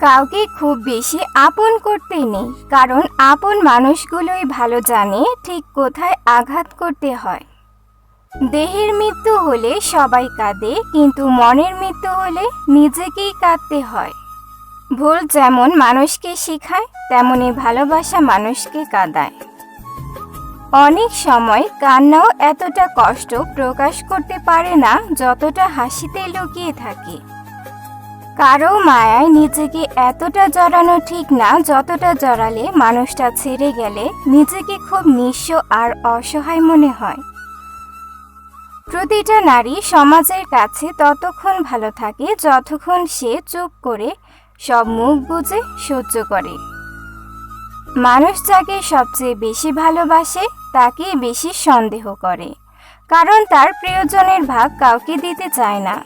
কাউকে খুব বেশি আপন করতে নেই, কারণ আপন মানুষগুলোই ভালো জানে ঠিক কোথায় আঘাত করতে হয়। দেহের মৃত্যু হলে সবাই কাঁদে, কিন্তু মনের মৃত্যু হলে নিজেকেই কাঁদতে হয়। ভুল যেমন মানুষকে শেখায়, তেমনি ভালোবাসা মানুষকে কাঁদায়। অনেক সময় কান্নাও এতটা কষ্ট প্রকাশ করতে পারে না, যতটা হাসিতে লুকিয়ে থাকে। কারও মায়ায় নিজেকে এতটা জড়ানো ঠিক না, যতটা জড়ালে মানুষটা ছেড়ে গেলে নিজেকে খুব নিঃস্ব আর অসহায় মনে হয়। প্রতিটা নারী সমাজের কাছে ততক্ষণ ভালো থাকে যতক্ষণ সে চুপ করে সব মুখ বুঝে সহ্য করে। মানুষ যাকে সবচেয়ে বেশি ভালোবাসে তাকে বেশি সন্দেহ করে। কারণ তার প্রিয়জনের ভাগ কাউকে দিতে চায় না।